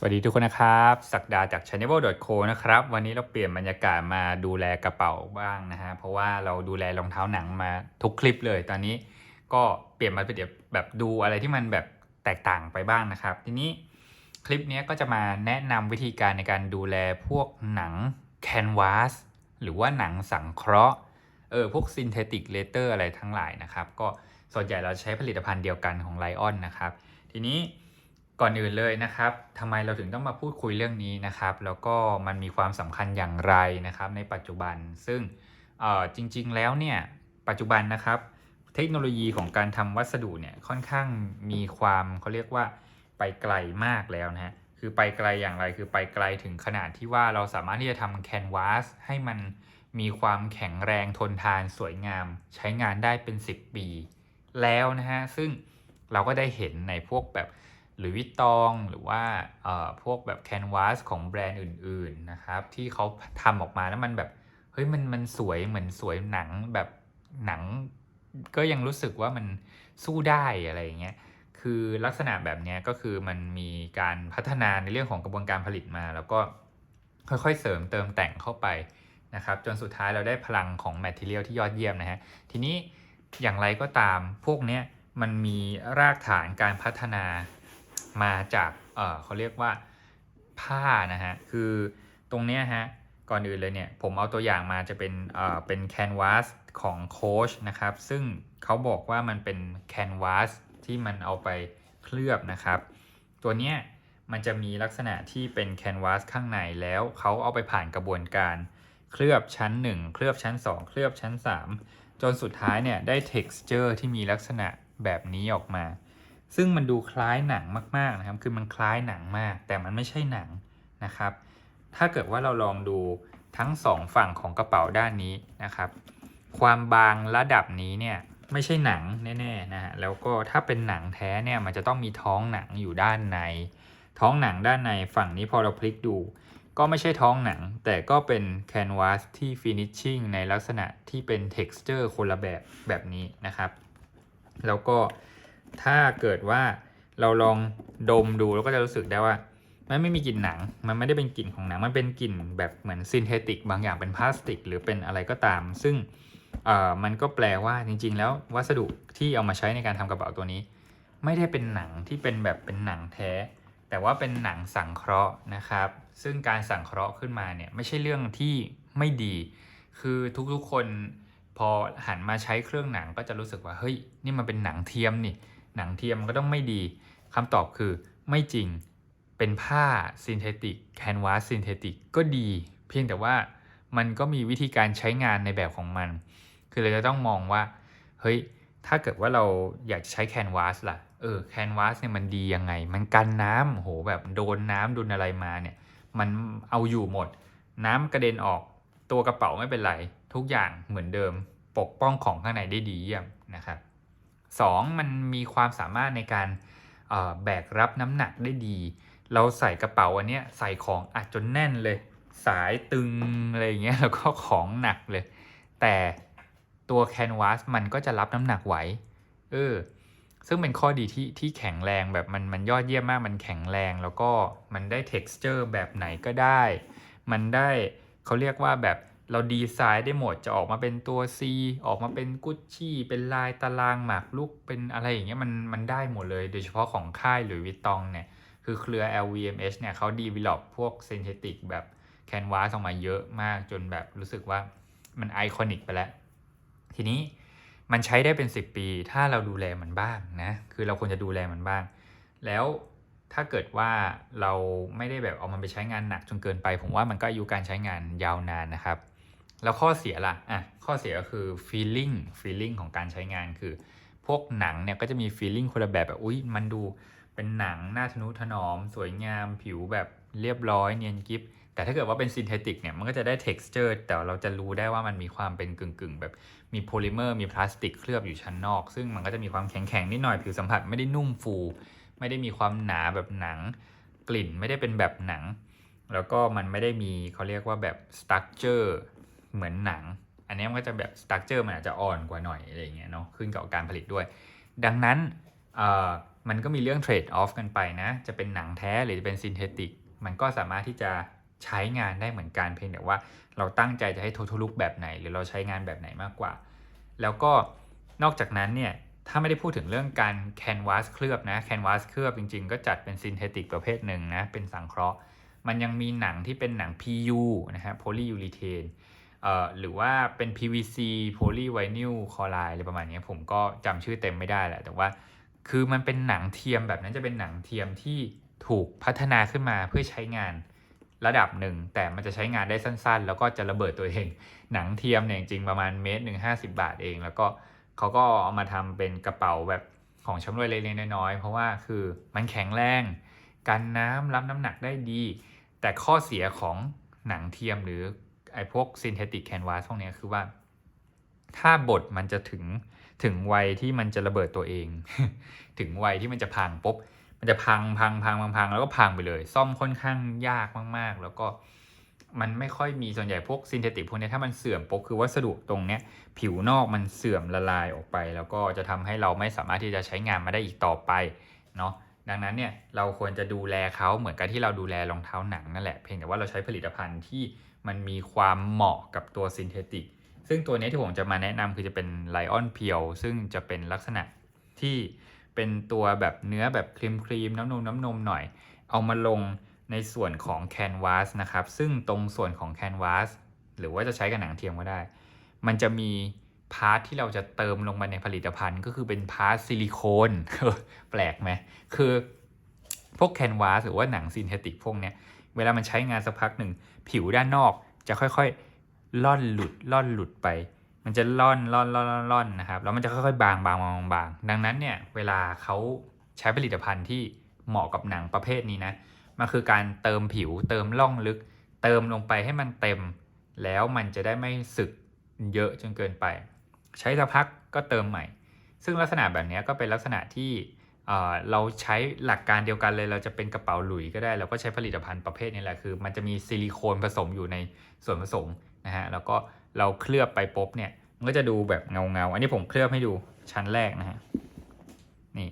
สวัสดีทุกคนนะครับ สักดาจาก channel.co นะครับ วันนี้เราเปลี่ยนบรรยากาศมาดูแลกระเป๋าบ้างนะฮะ เพราะว่าเราดูแลรองเท้าหนังมาทุกคลิปเลย ตอนนี้ก็เปลี่ยนมาเป็นแบบดูอะไรที่มันแบบแตกต่างไปบ้างนะครับ ทีนี้คลิปนี้ก็จะมาแนะนำวิธีการในการดูแลพวกหนังแคนวาสหรือว่าหนังสังเคราะห์เออพวกซินเทติกเลเตอร์อะไรทั้งหลายนะครับ ก็ส่วนใหญ่เราใช้ผลิตภัณฑ์เดียวกันของไลออนนะครับ ทีนี้ ก่อนอื่นเลยนะครับทำไมเราถึงต้องมาพูดคุยเรื่องนี้นะครับ แล้วก็มันมีความสำคัญอย่างไรนะครับในปัจจุบัน ซึ่งจริง ๆ แล้วเนี่ยปัจจุบันนะครับ เทคโนโลยีของการทำวัสดุเนี่ยค่อนข้างมีความเขาเรียกว่าไปไกลมากแล้วนะฮะ คือไปไกลอย่างไร คือไปไกลถึงขนาดที่ว่าเราสามารถที่จะทำแคนวาสให้มันมีความแข็งแรงทนทานสวยงาม ใช้งานได้เป็น 10 ปี แล้วนะฮะ ซึ่งเราก็ได้เห็นในพวกแบบ หรือวิตองหรือว่าเอ่อพวกแบบแคนวาสของแบรนด์อื่นๆนะครับ ที่เขาทำออกมาแล้วมันแบบเฮ้ยมันมันสวยเหมือนสวยหนังแบบหนัง ก็ยังรู้สึกว่ามันสู้ได้อะไรอย่างเงี้ยคือลักษณะแบบเนี้ยก็คือมันมีการพัฒนาในเรื่องของกระบวนการผลิตมา แล้วก็ค่อยๆเสริมเติมแต่งเข้าไปนะครับ จนสุดท้ายเราได้พลังของแมทเทียลที่ยอดเยี่ยมนะฮะทีนี้อย่างไรก็ตามพวกเนี้ยมันมีรากฐานการพัฒนา มาจากเออเขาเรียกว่าผ้านะฮะ คือตรงเนี้ยฮะ ก่อนอื่นเลยเนี่ย ผมเอาตัวอย่างมาจะเป็นเออเป็นแคนวาสของโค้ชนะครับ ซึ่งเขาบอกว่ามันเป็นแคนวาสที่มันเอาไปเคลือบนะครับ ตัวเนี้ยมันจะมีลักษณะที่เป็นแคนวาสข้างในแล้วเขาเอาไปผ่านกระบวนการเคลือบชั้น 1 เคลือบชั้น 2 เคลือบชั้น 3 จนสุดท้ายเนี่ยได้ texture ที่มีลักษณะแบบนี้ออกมา ซึ่งมันดูคล้ายหนังมากๆนะครับ คือมันคล้ายหนังมาก แต่มันไม่ใช่หนังนะครับ ถ้าเกิดว่าเราลองดูทั้งสองฝั่งของกระเป๋าด้านนี้นะครับ ความบางระดับนี้เนี่ยไม่ใช่หนังแน่ๆนะฮะ แล้วก็ถ้าเป็นหนังแท้เนี่ยมันจะต้องมีท้องหนังอยู่ด้านใน ท้องหนังด้านในฝั่งนี้พอเราพลิกดู ก็ไม่ใช่ท้องหนัง แต่ก็เป็นแคนวาสที่ฟินิชชิ่งในลักษณะที่เป็น texture คนละแบบแบบนี้นะครับ แล้วก็ ถ้าเกิดว่าเราลองดมดูเราก็จะรู้สึกได้ว่า มันไม่มีกลิ่นหนัง มันไม่ได้เป็นกลิ่นของหนัง มันเป็นกลิ่นแบบเหมือนซินเทติก บางอย่างเป็นพลาสติก หรือเป็นอะไรก็ตาม ซึ่งเอ่อมันก็แปลว่าจริง ๆ แล้ววัสดุที่เอามาใช้ในการทำกระเป๋าตัวนี้ ไม่ได้เป็นหนังที่เป็นแบบเป็นหนังแท้ แต่ว่าเป็นหนังสังเคราะห์นะครับ ซึ่งการสังเคราะห์ขึ้นมาเนี่ยไม่ใช่เรื่องที่ไม่ดี คือทุกๆคนพอหันมาใช้เครื่องหนังก็จะรู้สึกว่าเฮ้ยนี่มันเป็นหนังเทียมนี่ หนังเทียมก็ต้องไม่ดีคำตอบคือไม่จริงเป็นผ้าซินเทติกแคนวาสซินเทติกก็ดี เพียงแต่ว่ามันก็มีวิธีการใช้งานในแบบของมัน คือเราจะต้องมองว่า เฮ้ย ถ้าเกิดว่าเราอยากจะใช้แคนวาสล่ะ เออ แคนวาสเนี่ยมันดียังไง มันกันน้ำโห แบบโดนน้ำโดนอะไรมาเนี่ย มันเอาอยู่หมด น้ำกระเด็นออก ตัวกระเป๋าไม่เป็นไร ทุกอย่างเหมือนเดิม ปกป้องของข้างในได้ดีเยี่ยมนะครับ สองมันมีความสามารถในการแบกรับน้ำหนักได้ดี เราใส่กระเป๋าอันเนี้ยใส่ของอัดจนแน่นเลย สายตึงอะไรอย่างเงี้ยแล้วก็ของหนักเลย แต่ตัวแคนวาสมันก็จะรับน้ำหนักไหวเออซึ่งเป็นข้อดีที่ที่แข็งแรงแบบมันมันยอดเยี่ยมมากมันแข็งแรงแล้วก็มันได้ texture แบบไหนก็ได้ มันได้เขาเรียกว่าแบบ เราดีไซน์ได้หมดจะออกมาเป็นตัว C ออกมาเป็นกุชชี่ เป็นลายตารางหมากลุก เป็นอะไรอย่างเงี้ยมันมันได้หมดเลย โดยเฉพาะของค่ายหรือวิตตองเนี่ย คือเครือ LVMH เนี่ยเขาดีวิล o p พวกเซนเทติกแบบแคนวาสออกมาเยอะมากจนแบบรู้สึกว่ามันไอคอนิกไปแล้ว ทีนี้มันใช้ได้เป็น 10 ปี ถ้าเราดูแลมันบ้างนะ คือเราควรจะดูแลมันบ้าง แล้วถ้าเกิดว่าเราไม่ได้แบบเอามันไปใช้งานหนักจนเกินไป ผมว่ามันก็อายุการใช้งานยาวนานนะครับ แล้วข้อเสียล่ะอะข้อเสียก็คือ feeling feeling ของการใช้งานคือ พวกหนังเนี่ยก็จะมี feeling คนละแบบแบบอุ้ยมันดูเป็นหนังหน่าทนุถนอม สวยงามผิวแบบเรียบร้อยเนียนกิฟแต่ถ้าเกิดว่าเป็นซินเทติกเนี่ยมันก็จะได้ texture แต่เราจะรู้ได้ว่ามันมีความเป็นกึ่งๆ แบบมีโพลิเมอร์มีพลาสติกเคลือบอยู่ชั้นนอก ซึ่งมันก็จะมีความแข็งๆนิดหน่อยผิวสัมผัสไม่ได้นุ่มฟู ไม่ได้มีความหนาแบบหนัง กลิ่นไม่ได้เป็นแบบหนัง แล้วก็มันไม่ได้มีเขาเรียกว่าแบบ structure เหมือนหนัง อันนี้มันก็จะแบบ structure มันอาจจะอ่อนกว่าหน่อยอะไรอย่างเงี้ยเนาะขึ้นกับการผลิตด้วย ดังนั้นมันก็มีเรื่องเทรดออฟกันไปนะ จะเป็นหนังแท้หรือจะเป็นซินเทติกมันก็สามารถที่จะใช้งานได้เหมือนกันเพียงแต่ว่าเราตั้งใจจะให้ท o ทลุกแบบไหน หรือเราใช้งานแบบไหนมากกว่า แล้วก็นอกจากนั้นเนี่ยถ้าไม่ได้พูดถึงเรื่องการแคนวาสเคลือบนะแคนวาสเคลือบจริงๆ ก็จัดเป็นซินเทติกประเภทหนึ่งนะ เป็นสังเคราะห์ มันยังมีหนังที่เป็นหนัง PU นะฮะโพลียูรีเทนเหรือว่าเป็น PVC โพลีไวนิลคลอไรด์อะไรประมาณนี้ผมก็จำชื่อเต็มไม่ได้แหละ แต่ว่าคือมันเป็นหนังเทียมแบบนั้นจะเป็นหนังเทียมที่ถูกพัฒนาขึ้นมาเพื่อใช้งานระดับหนึ่ง แต่มันจะใช้งานได้สั้น ๆ แล้วก็จะระเบิดตัวเอง หนังเทียมเนี่ยจริงๆประมาณเมตรหนึ่งห้าสิบาทเอง แล้วก็เขาก็เอามาทำเป็นกระเป๋าแบบของชำร่วยเล็กๆน้อยๆเพราะว่าคือมันแข็งแรงกันน้ำรับน้ำหนักได้ดี แต่ข้อเสียของหนังเทียมหรือ ไอ้พวกซินเทติกแคนวาสพวกนี้คือว่า ถ้าบทมันจะถึงถึงวัยที่มันจะระเบิดตัวเอง ถึงวัยที่มันจะพังปุ๊บมันจะพังพังพังพังพังแล้วก็พังไปเลย ซ่อมค่อนข้างยากมาก ๆ แล้วก็มันไม่ค่อยมีส่วนใหญ่พวกซินเทติกพวกนี้ถ้ามันเสื่อมปุ๊บคือวัสดุตรงเนี้ย ผิวนอกมันเสื่อมละลายออกไป แล้วก็จะทำให้เราไม่สามารถที่จะใช้งานมาได้อีกต่อไปเนาะ ดังนั้นเนี่ยเราควรจะดูแลเขาเหมือนกับที่เราดูแลรองเท้าหนังนั่นแหละ เพียงแต่ว่าเราใช้ผลิตภัณฑ์ที่มันมีความเหมาะกับตัวซินเทติก ซึ่งตัวนี้ที่ผมจะมาแนะนำคือจะเป็นไลออนเพียวซึ่งจะเป็นลักษณะที่เป็นตัวแบบเนื้อแบบครีมครีมน้ำนมน้ำนมหน่อย เอามาลงในส่วนของแคนวาสนะครับ ซึ่งตรงส่วนของแคนวาสหรือว่าจะใช้กับหนังเทียมก็ได้ มันจะมี พาร์ทที่เราจะเติมลงไปในผลิตภัณฑ์ก็คือเป็นพาร์ทซิลิโคนแปลกไหมคือพวกแคนวาสหรือว่าหนังซินเทติกพวกเนี้ยเวลามันใช้งานสักพักหนึ่ง ผิวด้านนอกจะค่อยๆล่อนหลุดล่อนหลุดไป มันจะล่อนล่อนล่อนล่อนล่อนนะครับแล้วมันจะค่อยๆบางบางบางบางบางดังนั้นเนี่ยเวลาเขาใช้ผลิตภัณฑ์ที่เหมาะกับหนังประเภทนี้นะมันคือการเติมผิวเติมล่องลึก เติมลงไปให้มันเต็ม แล้วมันจะได้ไม่สึกเยอะจนเกินไป ใช้สักพักก็เติมใหม่ ซึ่งลักษณะแบบนี้ก็เป็นลักษณะที่เราใช้หลักการเดียวกันเลย เราจะเป็นกระเป๋าหลุยก็ได้ เราก็ใช้ผลิตภัณฑ์ประเภทนี้แหละคือ มันจะมีซิลิโคนผสมอยู่ในส่วนผสมนะฮะแล้วก็เราเคลือบไปปุ๊บเนี่ยมันก็จะดูแบบเงาเงาๆอันนี้ผมเคลือบให้ดูชั้นแรกนะฮะนี่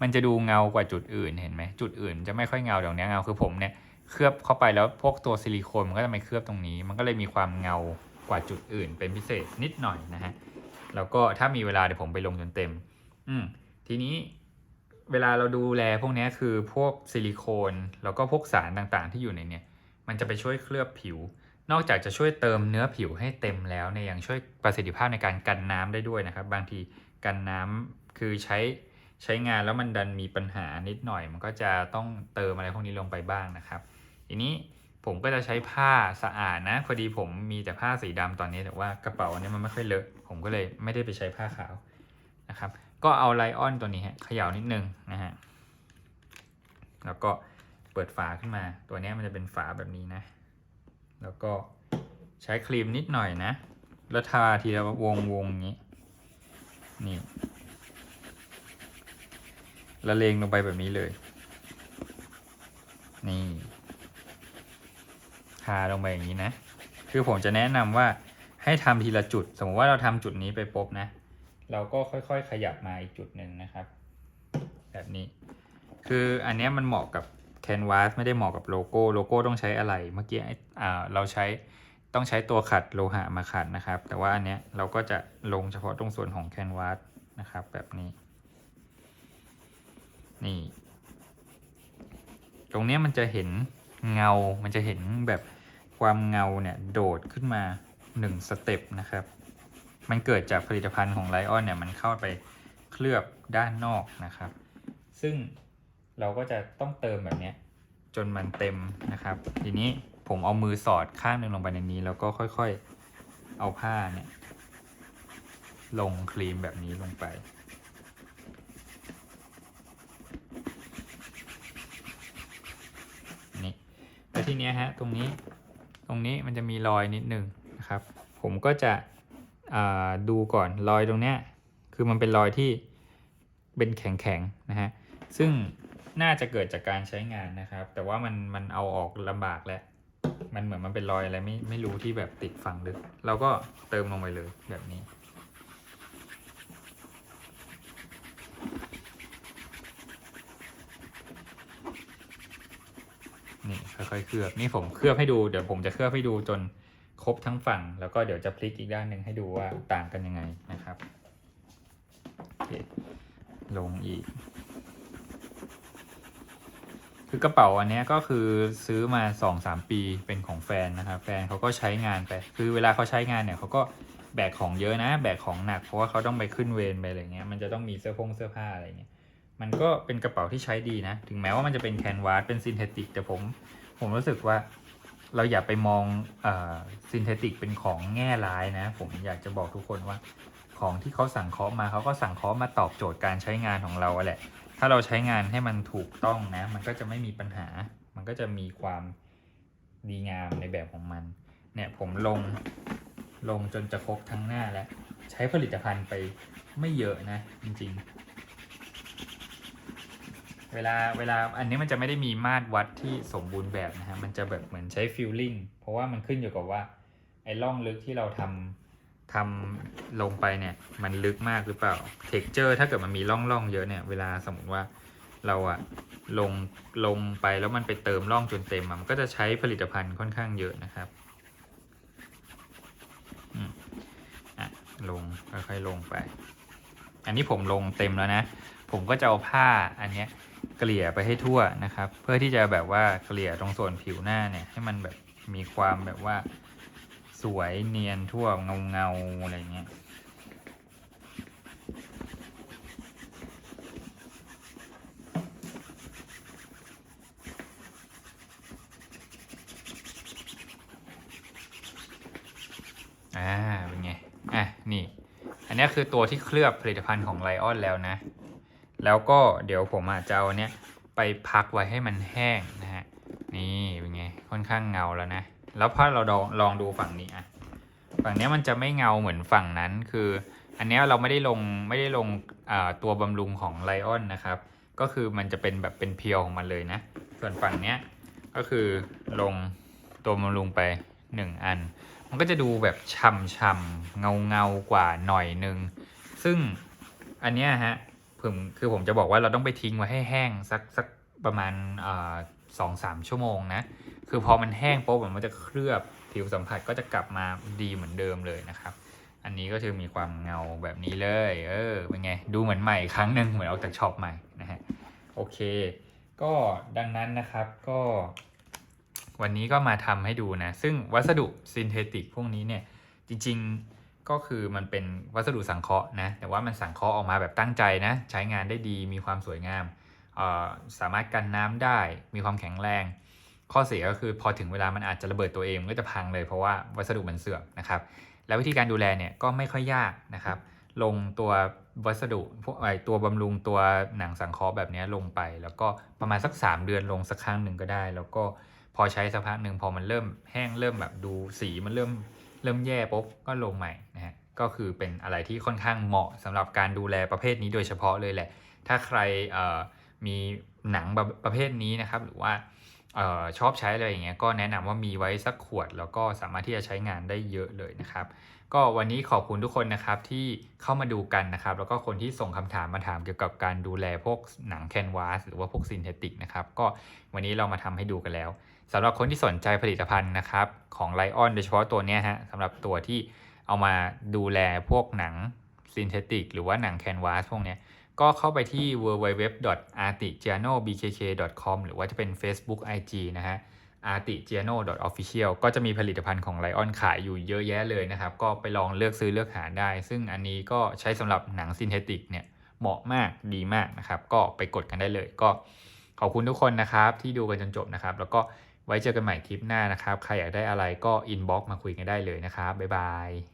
มันจะดูเงากว่าจุดอื่นเห็นไหมจุดอื่นจะไม่ค่อยเงาเดี๋ยวนี้เงาคือผมเนี่ยเคลือบเข้าไปแล้วพวกตัวซิลิโคนมันก็จะไม่เคลือบตรงนี้ มันก็เลยมีความเงา กว่าจุดอื่นเป็นพิเศษนิดหน่อยนะฮะแล้วก็ถ้ามีเวลาเดี๋ยวผมไปลงจนเต็ม อืมทีนี้เวลาเราดูแลพวกนี้คือพวกซิลิโคน แล้วก็พวกสารต่างๆ ที่อยู่ในเนี้ยมันจะไปช่วยเคลือบผิว นอกจากจะช่วยเติมเนื้อผิวให้เต็มแล้วเนี่ยยังช่วยประสิทธิภาพในการกันน้ำได้ด้วยนะครับ บางทีกันน้ำคือใช้ใช้งานแล้วมันดันมีปัญหานิดหน่อย มันก็จะต้องเติมอะไรพวกนี้ลงไปบ้างนะครับ ทีนี้ ผมก็จะใช้ผ้าสะอาดนะ พอดีผมมีแต่ผ้าสีดำตอนนี้แต่ว่ากระเป๋าอันนี้มันไม่ค่อยเลอะผมก็เลยไม่ได้ไปใช้ผ้าขาวนะครับ ก็เอาไลออนตัวนี้ฮะเขย่านิดนึงนะฮะแล้วก็เปิดฝาขึ้นมาตัวนี้มันจะเป็นฝาแบบนี้นะ แล้วก็ใช้ครีมนิดหน่อยนะแล้วทาทีละวงวงอย่างนี้นี่ละเลงลงไปแบบนี้เลย นี่ ทาลงไปอย่างนี้นะ คือผมจะแนะนำว่าให้ทำทีละจุด สมมติว่าเราทำจุดนี้ไปปุ๊บนะ เราก็ค่อยๆขยับมาอีกจุดหนึ่งนะครับ แบบนี้ คืออันนี้มันเหมาะกับแคนวาสไม่ได้เหมาะกับโลโก้ โลโก้ต้องใช้อะไร เมื่อกี้เราใช้ต้องใช้ตัวขัดโลหะมาขัดนะครับ แต่ว่าอันเนี้ยเราก็จะลงเฉพาะตรงส่วนของแคนวาสนะครับ แบบนี้ นี่ ตรงเนี้ยมันจะเห็น เงา มันจะเห็นแบบความเงาเนี่ยโดดขึ้นมาหนึ่งสเต็ปนะครับ มันเกิดจากผลิตภัณฑ์ของไลออนเนี่ยมันเข้าไปเคลือบด้านนอกนะครับ ซึ่งเราก็จะต้องเติมแบบนี้จนมันเต็มนะครับ ทีนี้ผมเอามือสอดข้างหนึ่งลงไปในนี้ แล้วก็ค่อยๆเอาผ้าเนี่ยลงครีมแบบนี้ลงไป นี่แล้ว ทีเนี้ยฮะตรงนี้ตรงนี้มันจะมีรอยนิดหนึ่งนะครับ ผมก็จะดูก่อนรอยตรงเนี้ยคือมันเป็นรอยที่เป็นแข็งๆนะฮะซึ่งน่าจะเกิดจากการใช้งานนะครับ แต่ว่ามันมันเอาออกลำบากแล้วมันเหมือนมันเป็นรอยอะไรไม่ไม่รู้ที่แบบติดฝังลึกเราก็เติมลงไปเลยแบบนี้ นี่ ค่อยเคลือบนี่ผมเคลือบให้ดูเดี๋ยวผมจะเคลือบให้ดูจนครบทั้งฝั่ง แล้วก็เดี๋ยวจะพลิกอีกด้านหนึ่งให้ดูว่าต่างกันยังไงนะครับโอเคลงอีก คือกระเป๋าอันนี้ก็คือซื้อมาสองสามปีเป็นของแฟนนะครับ แฟนเขาก็ใช้งานไป คือเวลาเขาใช้งานเนี่ยเขาก็แบกของเยอะนะ แบกของหนักเพราะว่าเขาต้องไปขึ้นเวรไปอะไรเงี้ยมันจะต้องมีเสื้อผงเสื้อผ้าอะไรเงี้ยมันก็เป็นกระเป๋าที่ใช้ดีนะ ถึงแม้ว่ามันจะเป็นแคนวาสเป็นซินเทติกแต่ผม ผมรู้สึกว่าเราอย่าไปมองอซินเทติกเป็นของแง่ร้ายนะ ผมอยากจะบอกทุกคนว่า ของที่เขาสั่งเคาะมาเขาก็สั่งเคาะมาตอบโจทย์การใช้งานของเราแหละ ถ้าเราใช้งานให้มันถูกต้องนะ มันก็จะไม่มีปัญหา มันก็จะมีความดีงามในแบบของมัน เนี่ยผมลงลงจนจะครบทั้งหน้าแล้ว ใช้ผลิตภัณฑ์ไปไม่เยอะนะจริงๆ เวลาเวลาอันนี้มันจะไม่ได้มีมาตรวัดที่สมบูรณ์แบบนะฮะมันจะแบบเหมือนใช้ฟิลลิ่งเพราะว่ามันขึ้นอยู่กับว่าไอ้ร่องลึกที่เราทำทำลงไปเนี่ยมันลึกมากหรือเปล่าเท็กเจอร์ถ้าเกิดมันมีร่องร่องเยอะเนี่ยเวลาสมมติว่าเราอะลงลงไปแล้วมันไปเติมร่องจนเต็มมันก็จะใช้ผลิตภัณฑ์ค่อนข้างเยอะนะครับอืมอะลงค่อยๆลงไป อันนี้ผมลงเต็มแล้วนะ ผมก็จะเอาผ้าอันเนี้ยเกลี่ยไปให้ทั่วนะครับ เพื่อที่จะแบบว่าเกลี่ยตรงส่วนผิวหน้าเนี่ยให้มันแบบมีความแบบว่าสวยเนียนทั่วเงาเงาอะไรเงี้ยอ่าเป็นไงอะนี่ อันนี้คือตัวที่เคลือบผลิตภัณฑ์ของไลออนแล้วนะ แล้วก็เดี๋ยวผมอาจจะเอาเนี้ยไปพักไว้ให้มันแห้งนะฮะ นี่เป็นไง ค่อนข้างเงาแล้วนะ แล้วพอเราลองลองดูฝั่งนี้อะ ฝั่งนี้มันจะไม่เงาเหมือนฝั่งนั้น คือ อันนี้เราไม่ได้ลงไม่ได้ลงตัวบำรุงของไลออนนะครับ ก็คือมันจะเป็นแบบเป็นเพียวของมันเลยนะ ส่วนฝั่งเนี้ยก็คือลงตัวบำรุงไปหนึ่งอัน มันก็จะดูแบบช่ำๆเงาเงากว่าหน่อยนึง ซึ่งอันเนี้ยฮะ ผมคือผมจะบอกว่าเราต้องไปทิ้งไว้ให้แห้งสักสักประมาณสองสามชั่วโมงนะ คือพอมันแห้งปุ๊บมันจะเคลือบผิวสัมผัสก็จะกลับมาดีเหมือนเดิมเลยนะครับ อันนี้ก็คือมีความเงาแบบนี้เลย เออเป็นไง ดูเหมือนใหม่อีกครั้งหนึ่งเหมือนออกจากช็อปใหม่นะฮะ โอเค ก็ดังนั้นนะครับก็ วันนี้ก็มาทำให้ดูนะ ซึ่งวัสดุซินเทติกพวกนี้เนี่ยจริงๆ ก็คือมันเป็นวัสดุสังเคราะห์นะแต่ว่ามันสังเคราะห์ออกมาแบบตั้งใจนะใช้งานได้ดีมีความสวยงามเอ่อสามารถกันน้ำได้มีความแข็งแรง ข้อเสียก็คือพอถึงเวลามันอาจจะระเบิดตัวเองมันก็จะพังเลยเพราะว่าวัสดุมันเสื่อมนะครับแล้ววิธีการดูแลเนี่ยก็ไม่ค่อยยากนะครับ ลงตัววัสดุพวกไอตัวบำรุงตัวหนังสังเคราะห์แบบนี้ลงไป แล้วก็ประมาณสัก 3 เดือนลงสักครั้งหนึ่งก็ได้ แล้วก็พอใช้สักพักหนึ่งพอมันเริ่มแห้งเริ่มแบบดูสีมันเริ่ม เริ่มแย่ปุ๊บก็ลงใหม่นะฮะก็คือเป็นอะไรที่ค่อนข้างเหมาะสำหรับการดูแลประเภทนี้โดยเฉพาะเลยแหละ ถ้าใครมีหนังประเภทนี้นะครับ หรือว่าออชอบใช้อะไรอย่างเงี้ยก็แนะนำว่ามีไว้สักขวด แล้วก็สามารถที่จะใช้งานได้เยอะเลยนะครับ ก็วันนี้ขอบคุณทุกคนนะครับที่เข้ามาดูกันนะครับ แล้วก็คนที่ส่งคำถามมาถามเกี่ยวกับการดูแลพวกหนังแคนวาสหรือว่าพวกซินเทติกนะครับ ก็วันนี้เรามาทำให้ดูกันแล้ว สำหรับคนที่สนใจผลิตภัณฑ์นะครับของไลออนโดยเฉพาะตัวนี้ฮะสำหรับตัวที่เอามาดูแลพวกหนังซินเทติกหรือว่าหนังแคนวาสพวกนี้ก็เข้าไปที่ www.artigiano.bkk.com หรือว่าจะเป็น Facebook IG นะฮะ artigiano.official ก็จะมีผลิตภัณฑ์ของ Lion ขายอยู่เยอะแยะเลยนะครับ ก็ไปลองเลือกซื้อเลือกหาได้ ซึ่งอันนี้ก็ใช้สำหรับหนังซินเทติกเนี่ยเหมาะมากดีมากนะครับ ก็ไปกดกันได้เลย ก็ขอบคุณทุกคนนะครับที่ดูกันจนจบนะครับ แล้วก็ ไว้เจอกันใหม่คลิปหน้านะครับ ใครอยากได้อะไรก็อินบ็อกซ์มาคุยกันได้เลยนะครับ บ๊ายบาย